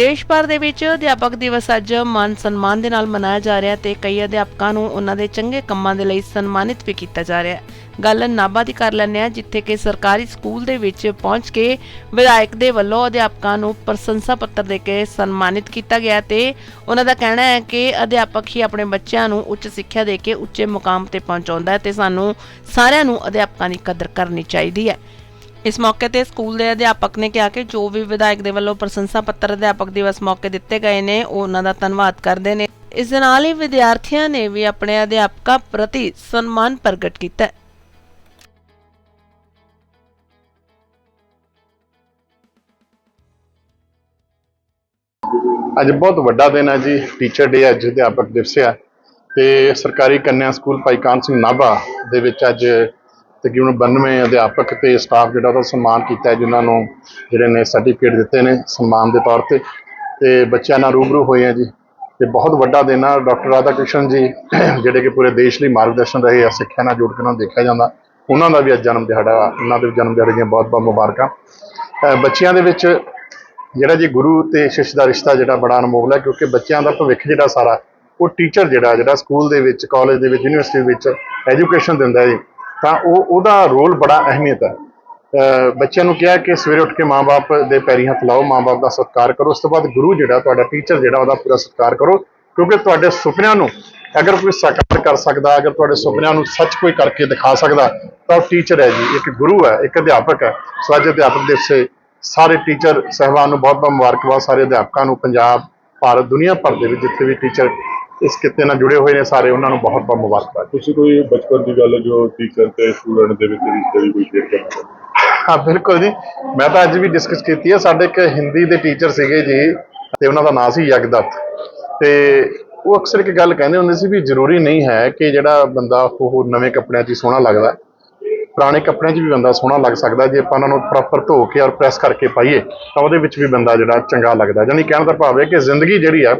ਦੇਸ਼ ਭਰ ਦੇ ਵਿੱਚ ਅਧਿਆਪਕ ਦਿਵਸ ਅੱਜ ਮਾਨ ਸਨਮਾਨ ਦੇ ਨਾਲ ਮਨਾਇਆ ਜਾ ਰਿਹਾ ਤੇ ਕਈ ਅਧਿਆਪਕਾਂ ਨੂੰ ਉਹਨਾਂ ਦੇ ਚੰਗੇ ਕੰਮਾਂ ਦੇ ਲਈ ਸਨਮਾਨਿਤ ਵੀ ਕੀਤਾ ਜਾ ਰਿਹਾ ਹੈ। ਗੱਲ ਨਾਭਾ ਦੀ ਕਰ ਲੈਂਦੇ ਹਾਂ, ਜਿੱਥੇ ਕਿ ਸਰਕਾਰੀ ਸਕੂਲ ਦੇ ਵਿੱਚ ਪਹੁੰਚ ਕੇ ਵਿਧਾਇਕ ਦੇ ਵੱਲੋਂ ਅਧਿਆਪਕਾਂ ਨੂੰ ਪ੍ਰਸ਼ੰਸਾ ਪੱਤਰ ਦੇ ਕੇ ਸਨਮਾਨਿਤ ਕੀਤਾ ਗਿਆ ਤੇ ਉਹਨਾਂ ਦਾ ਕਹਿਣਾ ਹੈ ਕਿ ਅਧਿਆਪਕ ਹੀ ਆਪਣੇ ਬੱਚਿਆਂ ਨੂੰ ਉੱਚ ਸਿੱਖਿਆ ਦੇ ਕੇ ਉੱਚੇ ਮੁਕਾਮ ਤੇ ਪਹੁੰਚਾਉਂਦਾ ਹੈ ਤੇ ਸਾਨੂੰ ਸਾਰਿਆਂ ਨੂੰ ਅਧਿਆਪਕਾਂ ਦੀ ਕਦਰ ਕਰਨੀ ਚਾਹੀਦੀ ਹੈ। ਇਸ ਮੌਕੇ ਤੇ ਸਕੂਲ ਦੇ ਅਧਿਆਪਕ ਨੇ ਕਿਹਾ ਕਿ ਜੋ ਵੀ ਵਿਧਾਇਕ ਦੇ ਵੱਲੋਂ ਪ੍ਰਸ਼ੰਸਾ ਪੱਤਰ ਅਧਿਆਪਕ ਦਿਵਸ ਮੌਕੇ ਦਿੱਤੇ ਗਏ ਨੇ ਉਹਨਾਂ ਦਾ ਧੰਨਵਾਦ ਕਰਦੇ ਨੇ। ਇਸ ਦੇ ਨਾਲ ਹੀ ਵਿਦਿਆਰਥੀਆਂ ਨੇ ਵੀ ਆਪਣੇ ਅਧਿਆਪਕਾਂ ਪ੍ਰਤੀ ਸਨਮਾਨ ਪ੍ਰਗਟ ਕੀਤਾ ਅੱਜ ਬਹੁਤ ਵੱਡਾ ਦਿਨ ਹੈ ਜੀ ਟੀਚਰ ਡੇ ਅੱਜ ਅਧਿਆਪਕ ਦਿਵਸ ਹੈ। ਤੇ ਸਰਕਾਰੀ ਕੰਨਿਆ ਸਕੂਲ ਭਾਈ ਕਾਨ ਸਿੰਘ ਨਾਭਾ ਦੇ ਵਿੱਚ ਅੱਜ ਤਕਰੀਬਨ 92 ਅਧਿਆਪਕ ਤੇ ਸਟਾਫ ਜਿਹੜਾ ਉਹਦਾ ਸਨਮਾਨ ਕੀਤਾ ਹੈ, ਜਿਨ੍ਹਾਂ ਨੂੰ ਜਿਹੜੇ ਨੇ ਸਰਟੀਫਿਕੇਟ ਦਿੱਤੇ ਨੇ ਸਨਮਾਨ ਦੇ ਤੌਰ ਤੇ। ਤੇ ਬੱਚਿਆਂ ਨਾਲ ਰੂਬਰੂ ਹੋਏ ਆ ਜੀ। ਤੇ ਬਹੁਤ ਵੱਡਾ ਦਿਨ ਆ, ਡਾਕਟਰ ਰਾਧਾ ਕ੍ਰਿਸ਼ਨ ਜੀ, ਜਿਹੜੇ ਕਿ ਪੂਰੇ ਦੇਸ਼ ਲਈ ਮਾਰਗਦਰਸ਼ਨ ਰਹੇ ਆ, ਸਿੱਖਿਆ ਨਾਲ ਜੋੜ ਕੇ ਉਹਨਾਂ ਨੂੰ ਦੇਖਿਆ ਜਾਂਦਾ। ਉਹਨਾਂ ਦਾ ਵੀ ਅੱਜ ਜਨਮ ਦਿਹਾੜਾ, ਉਹਨਾਂ ਦੇ ਜਨਮ ਦਿਹਾੜੇ ਦੀਆਂ ਬਹੁਤ ਬਹੁਤ ਮੁਬਾਰਕਾਂ। ਬੱਚਿਆਂ ਦੇ ਵਿੱਚ ਜਿਹੜਾ ਜੀ ਗੁਰੂ ਤੇ ਸ਼ਿਸ਼ ਦਾ ਰਿਸ਼ਤਾ ਜਿਹੜਾ ਬੜਾ ਅਨਮੋਲ ਹੈ, ਕਿਉਂਕਿ ਬੱਚਿਆਂ ਦਾ ਭਵਿੱਖ ਜਿਹੜਾ ਸਾਰਾ, ਉਹ ਟੀਚਰ ਜਿਹੜਾ ਜਿਹੜਾ ਸਕੂਲ ਦੇ ਵਿੱਚ ਕਾਲਜ ਦੇ ਵਿੱਚ ਯੂਨੀਵਰਸਿਟੀ ਵਿੱਚ ਐਜੂਕੇਸ਼ਨ ਦਿੰਦਾ ਹੈ ਜੀ। ਤਾਂ ਉਹ ਉਹਦਾ ਰੋਲ ਬੜਾ ਅਹਿਮੀਅਤ ਹੈ। ਬੱਚਿਆਂ ਨੂੰ ਕਿਹਾ ਕਿ ਸਵੇਰੇ ਉੱਠ ਕੇ ਮਾਪੇ ਦੇ ਪੈਰੀ ਹੱਥ ਲਾਓ ਮਾਪੇ ਦਾ ਸਤਿਕਾਰ ਕਰੋ। ਉਸ ਤੋਂ ਬਾਅਦ ਗੁਰੂ ਜਿਹੜਾ ਤੁਹਾਡਾ ਟੀਚਰ ਜਿਹੜਾ ਉਹਦਾ ਪੂਰਾ ਸਤਿਕਾਰ ਕਰੋ। ਕਿਉਂਕਿ ਤੁਹਾਡੇ ਸੁਪਨਿਆਂ ਨੂੰ ਅਗਰ ਕੋਈ ਸਾਕਾਰ ਕਰ ਸਕਦਾ, ਅਗਰ ਤੁਹਾਡੇ ਸੁਪਨਿਆਂ ਨੂੰ ਸੱਚ ਕੋਈ ਕਰਕੇ ਦਿਖਾ ਸਕਦਾ, ਤਾਂ ਉਹ ਟੀਚਰ ਹੈ ਜੀ, ਇੱਕ ਗੁਰੂ ਹੈ, ਇੱਕ ਅਧਿਆਪਕ ਹੈ। ਸੋ ਅੱਜ ਅਧਿਆਪਕ ਦਿਵਸ ਸੇ ਸਾਰੇ ਟੀਚਰ ਸਹਿਬਾਨ ਨੂੰ ਬਹੁਤ ਬਹੁਤ ਮੁਬਾਰਕਬਾਦ। ਸਾਰੇ ਅਧਿਆਪਕਾਂ ਨੂੰ ਪੰਜਾਬ, ਭਾਰਤ, ਦੁਨੀਆ ਭਰ ਦੇ ਵਿੱਚ ਜਿੱਥੇ ਵੀ ਟੀਚਰ ਇਸ ਕਿੱਤੇ ਨਾਲ ਜੁੜੇ ਹੋਏ ਨੇ ਸਾਰੇ ਉਹਨਾਂ ਨੂੰ ਬਹੁਤ ਬਹੁਤ ਮੁਬਾਰਕਬਾਦ ਤੁਸੀਂ ਕੋਈ ਬਚਪਨ ਦੀ ਗੱਲ ਜੋ ਟੀਚਰ ਤੇ ਸਟੂਡੈਂਟ ਦੇ ਵਿੱਚ ਰਿਸ਼ਤੇ ਦੀ ਕੋਈ ਸ਼ੇਅਰ ਕਰਨਾ ਹਾਂ? ਬਿਲਕੁਲ ਜੀ। ਮੈਂ ਤਾਂ ਅੱਜ ਵੀ ਡਿਸਕਸ ਕੀਤੀ ਹੈ ਸਾਡੇ ਇੱਕ ਹਿੰਦੀ ਦੇ ਟੀਚਰ ਸੀਗੇ ਜੀ ਤੇ ਉਹਨਾਂ ਦਾ ਨਾਮ ਸੀ ਯਗਦੱਤ ਤੇ ਉਹ ਅਕਸਰ ਇੱਕ ਗੱਲ ਕਹਿੰਦੇ ਹੁੰਦੇ ਸੀ ਵੀ ਜ਼ਰੂਰੀ ਨਹੀਂ ਹੈ ਕਿ ਜਿਹੜਾ ਬੰਦਾ ਉਹ ਨਵੇਂ ਕੱਪੜਿਆਂ 'ਚ ਹੀ ਸੋਹਣਾ ਲੱਗਦਾ ਪੁਰਾਣੇ ਕੱਪੜਿਆਂ 'ਚ ਵੀ ਬੰਦਾ ਸੋਹਣਾ ਲੱਗ ਸਕਦਾ ਜੇ ਆਪਾਂ ਉਹਨਾਂ ਨੂੰ ਪ੍ਰੋਪਰ ਧੋ ਕੇ ਔਰ ਪ੍ਰੈਸ ਕਰਕੇ ਪਾਈਏ ਤਾਂ ਉਹਦੇ ਵਿੱਚ ਵੀ ਬੰਦਾ ਜਿਹੜਾ ਚੰਗਾ ਲੱਗਦਾ ਯਾਨੀ ਕਹਿਣ ਦਾ ਭਾਵ ਹੈ ਕਿ ਜ਼ਿੰਦਗੀ ਜਿਹੜੀ ਆ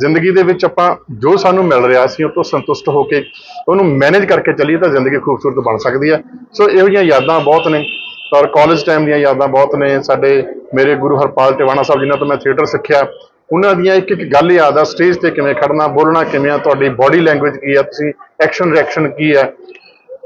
ਜ਼ਿੰਦਗੀ ਦੇ ਵਿੱਚ ਆਪਾਂ ਜੋ ਸਾਨੂੰ ਮਿਲ ਰਿਹਾ ਸੀ ਉਹ ਤੋਂ ਸੰਤੁਸ਼ਟ ਹੋ ਕੇ ਉਹਨੂੰ ਮੈਨੇਜ ਕਰਕੇ ਚੱਲੀਏ ਤਾਂ ਜ਼ਿੰਦਗੀ ਖੂਬਸੂਰਤ ਬਣ ਸਕਦੀ ਹੈ। ਸੋ ਇਹੋ ਜਿਹੀਆਂ ਯਾਦਾਂ ਬਹੁਤ ਨੇ ਔਰ ਕਾਲਜ ਟਾਈਮ ਦੀਆਂ ਯਾਦਾਂ ਬਹੁਤ ਨੇ। ਸਾਡੇ ਮੇਰੇ ਗੁਰੂ ਹਰਪਾਲ ਟਿਵਾਣਾ ਸਾਹਿਬ ਜਿਨ੍ਹਾਂ ਤੋਂ ਮੈਂ ਥੀਏਟਰ ਸਿੱਖਿਆ, ਉਹਨਾਂ ਦੀਆਂ ਇੱਕ ਇੱਕ ਗੱਲ ਯਾਦ ਆ ਸਟੇਜ ਤੇ ਕਿਵੇਂ ਖੜਨਾ ਬੋਲਣਾ ਕਿਵੇਂ ਆ, ਤੁਹਾਡੀ ਬਾਡੀ ਲੈਂਗੁਏਜ ਕੀ ਆ, ਤੁਸੀਂ ਐਕਸ਼ਨ ਰਿਐਕਸ਼ਨ ਕੀ ਆ?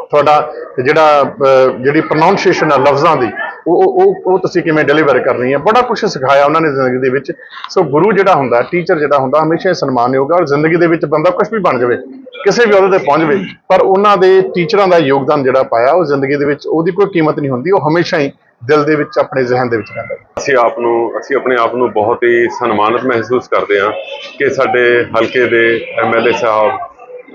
ਤੁਹਾਡਾ ਜਿਹੜਾ ਜਿਹੜੀ ਪ੍ਰੋਨਾਂਸੀਏਸ਼ਨ ਆ ਲਫ਼ਜ਼ਾਂ ਦੀ ਉਹ ਉਹ- ਉਹ ਤੁਸੀਂ ਕਿਵੇਂ ਡਿਲੀਵਰ ਕਰਨੀ ਹੈ? ਬੜਾ ਕੁਝ ਸਿਖਾਇਆ ਉਹਨਾਂ ਨੇ ਜ਼ਿੰਦਗੀ ਦੇ ਵਿੱਚ। ਸੋ ਗੁਰੂ ਜਿਹੜਾ ਹੁੰਦਾ ਟੀਚਰ ਜਿਹੜਾ ਹੁੰਦਾ, ਹਮੇਸ਼ਾ ਹੀ ਸਨਮਾਨਯੋਗ ਹੈ ਔਰ ਜ਼ਿੰਦਗੀ ਦੇ ਵਿੱਚ ਬੰਦਾ ਕੁਝ ਵੀ ਬਣ ਜਾਵੇ, ਕਿਸੇ ਵੀ ਉਹਦੇ ਤੇ ਪਹੁੰਚ ਜਾਵੇ ਪਰ ਉਹਨਾਂ ਦੇ ਟੀਚਰਾਂ ਦਾ ਯੋਗਦਾਨ ਜਿਹੜਾ ਪਾਇਆ, ਉਹ ਜ਼ਿੰਦਗੀ ਦੇ ਵਿੱਚ ਉਹਦੀ ਕੋਈ ਕੀਮਤ ਨਹੀਂ ਹੁੰਦੀ, ਉਹ ਹਮੇਸ਼ਾ ਹੀ ਦਿਲ ਦੇ ਵਿੱਚ, ਆਪਣੇ ਜ਼ਿਹਨ ਦੇ ਵਿੱਚ ਰਹਿੰਦਾ ਅਸੀਂ ਆਪ ਨੂੰ, ਅਸੀਂ ਆਪਣੇ ਆਪ ਨੂੰ ਬਹੁਤ ਹੀ ਸਨਮਾਨਿਤ ਮਹਿਸੂਸ ਕਰਦੇ ਹਾਂ ਕਿ ਸਾਡੇ ਹਲਕੇ ਦੇ ਐਮਐਲਏ ਸਾਹਿਬ,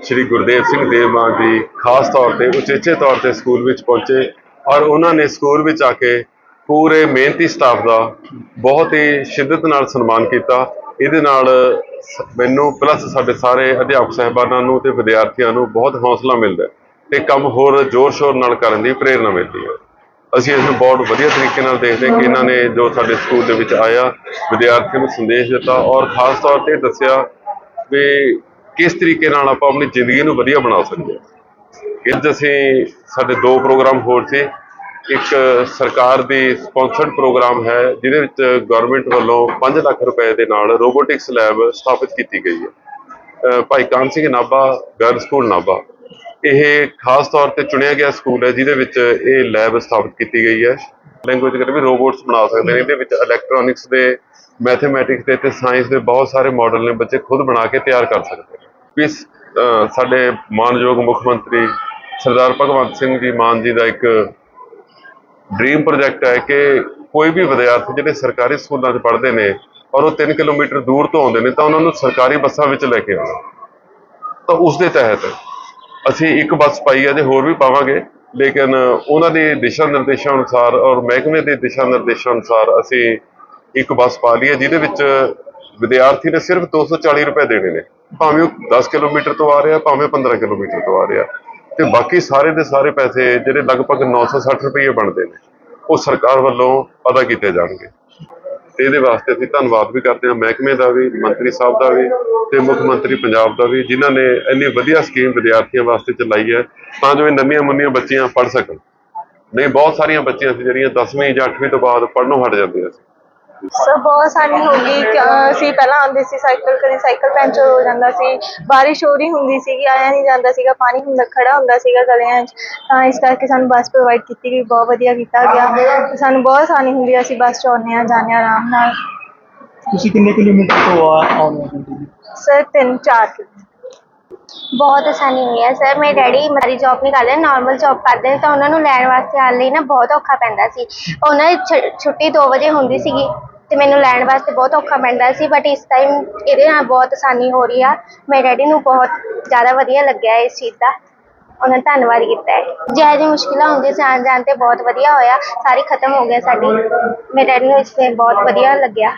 ਸ਼੍ਰੀ ਗੁਰਦੇਵ ਸਿੰਘ ਦੇਵਾਂ ਜੀ ਖਾਸ ਤੌਰ ਤੇ ਉਚੇਚੇ ਤੌਰ ਤੇ ਸਕੂਲ ਵਿੱਚ ਪਹੁੰਚੇ ਔਰ ਉਹਨਾਂ ਨੇ ਸਕੂਲ ਵਿੱਚ ਆ ਕੇ ਪੂਰੇ ਮਿਹਨਤੀ ਸਟਾਫ ਦਾ ਬਹੁਤ ਹੀ ਸ਼ਿੱਦਤ ਨਾਲ ਸਨਮਾਨ ਕੀਤਾ। ਇਹਦੇ ਨਾਲ ਮੈਨੂੰ ਪਲੱਸ ਸਾਡੇ ਸਾਰੇ ਅਧਿਆਪਕ ਸਹਿਬਾਨਾਂ ਨੂੰ ਤੇ ਵਿਦਿਆਰਥੀਆਂ ਨੂੰ ਬਹੁਤ ਹੌਸਲਾ ਮਿਲਦਾ ਹੈ ਤੇ ਕੰਮ ਹੋਰ ਜ਼ੋਰ-ਸ਼ੋਰ ਨਾਲ ਕਰਨ ਦੀ ਪ੍ਰੇਰਣਾ ਮਿਲਦੀ ਹੈ। ਅਸੀਂ ਇਸ ਨੂੰ ਬਹੁਤ ਵਧੀਆ ਤਰੀਕੇ ਨਾਲ ਦੇਖਦੇ ਕਿ ਇਹਨਾਂ ਨੇ ਜੋ ਸਾਡੇ ਸਕੂਲ ਦੇ ਵਿੱਚ ਆਇਆ, ਵਿਦਿਆਰਥੀਆਂ ਨੂੰ ਸੰਦੇਸ਼ ਦਿੱਤਾ ਔਰ ਖਾਸ ਤੌਰ ਤੇ ਦੱਸਿਆ ਵੀ ਕਿਸ ਤਰੀਕੇ ਨਾਲ ਆਪਾਂ ਆਪਣੀ ਜ਼ਿੰਦਗੀ ਨੂੰ ਵਧੀਆ ਬਣਾ ਸਕਦੇ ਹਾਂ। ਅੱਜ ਅਸੀਂ ਸਾਡੇ ਦੋ ਪ੍ਰੋਗਰਾਮ ਹੋਰ ਸੀ ਇੱਕ ਸਰਕਾਰ ਦੀ ਸਪਾਂਸਰਡ ਪ੍ਰੋਗਰਾਮ ਹੈ ਜਿਹਦੇ ਵਿੱਚ ਗਵਰਨਮੈਂਟ ਵੱਲੋਂ 5 ਲੱਖ ਰੁਪਏ ਦੇ ਨਾਲ ਰੋਬੋਟਿਕਸ ਲੈਬ ਸਥਾਪਿਤ ਕੀਤੀ ਗਈ ਹੈ। Bhai Kahn Singh Nabha girl school Nabha. ਇਹ ਖਾਸ ਤੌਰ ਤੇ ਚੁਣਿਆ ਗਿਆ ਸਕੂਲ ਹੈ ਜਿਹਦੇ ਵਿੱਚ ਇਹ ਲੈਬ ਸਥਾਪਿਤ ਕੀਤੀ ਗਈ ਹੈ। ਲੈਂਗੁਏਜ ਕਰੇ ਵੀ ਰੋਬੋਟਸ ਬਣਾ ਸਕਦੇ ਨੇ ਇਹਦੇ ਵਿੱਚ ਇਲੈਕਟ੍ਰੋਨਿਕਸ ਦੇ ਮੈਥਮੈਟਿਕਸ ਦੇ ਤੇ ਸਾਇੰਸ ਦੇ ਬਹੁਤ ਸਾਰੇ ਮਾਡਲ ਨੇ ਬੱਚੇ ਖੁਦ ਬਣਾ ਕੇ ਤਿਆਰ ਕਰ ਸਕਦੇ ਨੇ। ਵੀ ਇਸ, ਸਾਡੇ ਮਾਨਯੋਗ ਮੁੱਖ ਮੰਤਰੀ ਸਰਦਾਰ ਭਗਵੰਤ ਸਿੰਘ ਜੀ ਮਾਨ ਜੀ ਦਾ ਇੱਕ ਡ੍ਰੀਮ ਪ੍ਰੋਜੈਕਟ ਹੈ ਕਿ ਕੋਈ ਵੀ ਵਿਦਿਆਰਥੀ ਜਿਹੜੇ ਸਰਕਾਰੀ ਸਕੂਲਾਂ 'ਚ ਪੜ੍ਹਦੇ ਨੇ ਔਰ ਉਹ 3 ਕਿਲੋਮੀਟਰ ਦੂਰ ਤੋਂ ਆਉਂਦੇ ਨੇ ਤਾਂ ਉਹਨਾਂ ਨੂੰ ਸਰਕਾਰੀ ਬੱਸਾਂ ਵਿੱਚ ਲੈ ਕੇ ਆਉਣਾ। ਤਾਂ ਉਸ ਦੇ ਤਹਿਤ ਅਸੀਂ ਇੱਕ ਬੱਸ ਪਾਈ ਹੈ ਜੇ ਹੋਰ ਵੀ ਪਾਵਾਂਗੇ, ਲੇਕਿਨ ਉਹਨਾਂ ਦੇ ਦਿਸ਼ਾ ਨਿਰਦੇਸ਼ਾਂ ਅਨੁਸਾਰ ਔਰ ਮਹਿਕਮੇ ਦੇ ਦਿਸ਼ਾ ਨਿਰਦੇਸ਼ਾਂ ਅਨੁਸਾਰ ਅਸੀਂ ਇੱਕ ਬੱਸ ਪਾ ਲਈ ਹੈ ਜਿਹਦੇ ਵਿੱਚ ਵਿਦਿਆਰਥੀ ਨੇ ਸਿਰਫ 240 ਰੁਪਏ ਦੇਣੇ ਨੇ। ਭਾਵੇਂ ਉਹ 10 ਕਿਲੋਮੀਟਰ ਤੋਂ ਆ ਰਿਹਾ, ਭਾਵੇਂ 15 ਕਿਲੋਮੀਟਰ ਤੋਂ ਆ ਰਿਹਾ। ਤੇ ਬਾਕੀ ਸਾਰੇ ਦੇ ਸਾਰੇ ਪੈਸੇ ਜਿਹੜੇ ਲਗਭਗ 960 ਰੁਪਏ ਬਣਦੇ ਨੇ, ਉਹ ਸਰਕਾਰ ਵੱਲੋਂ ਅਦਾ ਕੀਤੇ ਜਾਣਗੇ। ਤੇ ਇਹਦੇ ਵਾਸਤੇ ਅਸੀਂ ਧੰਨਵਾਦ ਵੀ ਕਰਦੇ ਹਾਂ ਮਹਿਕਮੇ ਦਾ ਵੀ, ਮੰਤਰੀ ਸਾਹਿਬ ਦਾ ਵੀ ਤੇ ਮੁੱਖ ਮੰਤਰੀ ਪੰਜਾਬ ਦਾ ਵੀ, ਜਿਨ੍ਹਾਂ ਨੇ ਇੰਨੀ ਵਧੀਆ ਸਕੀਮ ਵਿਦਿਆਰਥੀਆਂ ਵਾਸਤੇ ਚਲਾਈ ਹੈ ਤਾਂ ਜੋ ਇਹ ਨੰਨੀਆਂ ਮੁੰਨੀਆਂ ਬੱਚੀਆਂ ਪੜ੍ਹ ਸਕਣ। ਨਹੀਂ, ਬਹੁਤ ਸਾਰੀਆਂ ਬੱਚੀਆਂ ਸੀ ਜਿਹੜੀਆਂ 10ਵੀਂ ਜਾਂ 8ਵੀਂ ਤੋਂ ਬਾਅਦ ਪੜ੍ਹਨੋਂ ਹਟ ਜਾਂਦੀਆਂ ਸੀ। ਸਰ ਬਹੁਤ ਆਸਾਨੀ ਹੋ ਗਈ ਅਸੀਂ ਪਹਿਲਾਂ ਆਉਂਦੇ ਸੀ ਸਾਈਕਲ ਕਦੇ ਸਾਈਕਲ ਪੈਂਚਰ ਹੋ ਜਾਂਦਾ ਸੀ ਬਾਰਿਸ਼ ਹੋ ਰਹੀ ਹੁੰਦੀ ਸੀਗੀ ਆਇਆ ਨਹੀਂ ਜਾਂਦਾ ਸੀਗਾ ਪਾਣੀ ਹੁੰਦਾ ਖੜਾ ਹੁੰਦਾ ਸੀਗਾ ਗਲੀਆਂ 'ਚ ਤਾਂ ਇਸ ਕਰਕੇ ਸਾਨੂੰ ਬੱਸ ਪ੍ਰੋਵਾਈਡ ਕੀਤੀ ਗਈ ਬਹੁਤ ਵਧੀਆ ਕੀਤਾ ਗਿਆ ਸਾਨੂੰ ਬਹੁਤ ਆਸਾਨੀ ਹੁੰਦੀ ਹੈ ਅਸੀਂ ਬੱਸ 'ਚ ਆਉਂਦੇ ਹਾਂ ਜਾਂਦੇ ਹਾਂ ਆਰਾਮ ਨਾਲ। ਤੁਸੀਂ ਕਿੰਨੇ ਕਿਲੋਮੀਟਰ ਤੋਂ ਆ ਆਉਂਦੇ ਹੋ ਸਰ ਤਿੰਨ ਚਾਰ ਕਿਲੋਮੀਟਰ ਬਹੁਤ ਆਸਾਨੀ ਹੋਈ ਹੈ ਸਰ ਮੇਰੇ ਡੈਡੀ ਮਰੀ ਜੌਬ ਨਹੀਂ ਕਰਦੇ ਨਾਰਮਲ ਜੌਬ ਕਰਦੇ ਤਾਂ ਉਹਨਾਂ ਨੂੰ ਲੈਣ ਵਾਸਤੇ ਆਉਣ ਲਈ ਨਾ ਬਹੁਤ ਔਖਾ ਪੈਂਦਾ ਸੀ। ਉਹਨਾਂ ਦੀ ਛੁੱਟੀ 2 ਵਜੇ ਹੁੰਦੀ ਸੀਗੀ। ਤੇ ਮੈਨੂੰ ਲੈਣ ਵਾਸਤੇ ਬਹੁਤ ਔਖਾ ਪੈਂਦਾ ਸੀ ਬਟ ਇਸ ਟਾਈਮ ਇਹਦੇ ਨਾਲ ਬਹੁਤ ਆਸਾਨੀ ਹੋ ਰਹੀ ਆ। ਮੇਰੇ ਡੈਡੀ ਨੂੰ ਬਹੁਤ ਜ਼ਿਆਦਾ ਵਧੀਆ ਲੱਗਿਆ ਇਸ ਚੀਜ਼ ਦਾ। ਉਹਨਾਂ ਨੇ ਧੰਨਵਾਦ ਕੀਤਾ ਹੈ। ਜਿਹੋ ਜਿਹੀ ਮੁਸ਼ਕਿਲਾਂ ਹੁੰਦੀਆਂ ਸੀ ਆਉਣ ਜਾਣ ਤੇ ਬਹੁਤ ਵਧੀਆ ਹੋਇਆ। ਸਾਰੀ ਖਤਮ ਹੋ ਗਿਆ ਸਾਡੀ। ਮੇਰੇ ਡੈਡੀ ਨੂੰ ਇਸ ਤੇ ਬਹੁਤ ਵਧੀਆ ਲੱਗਿਆ।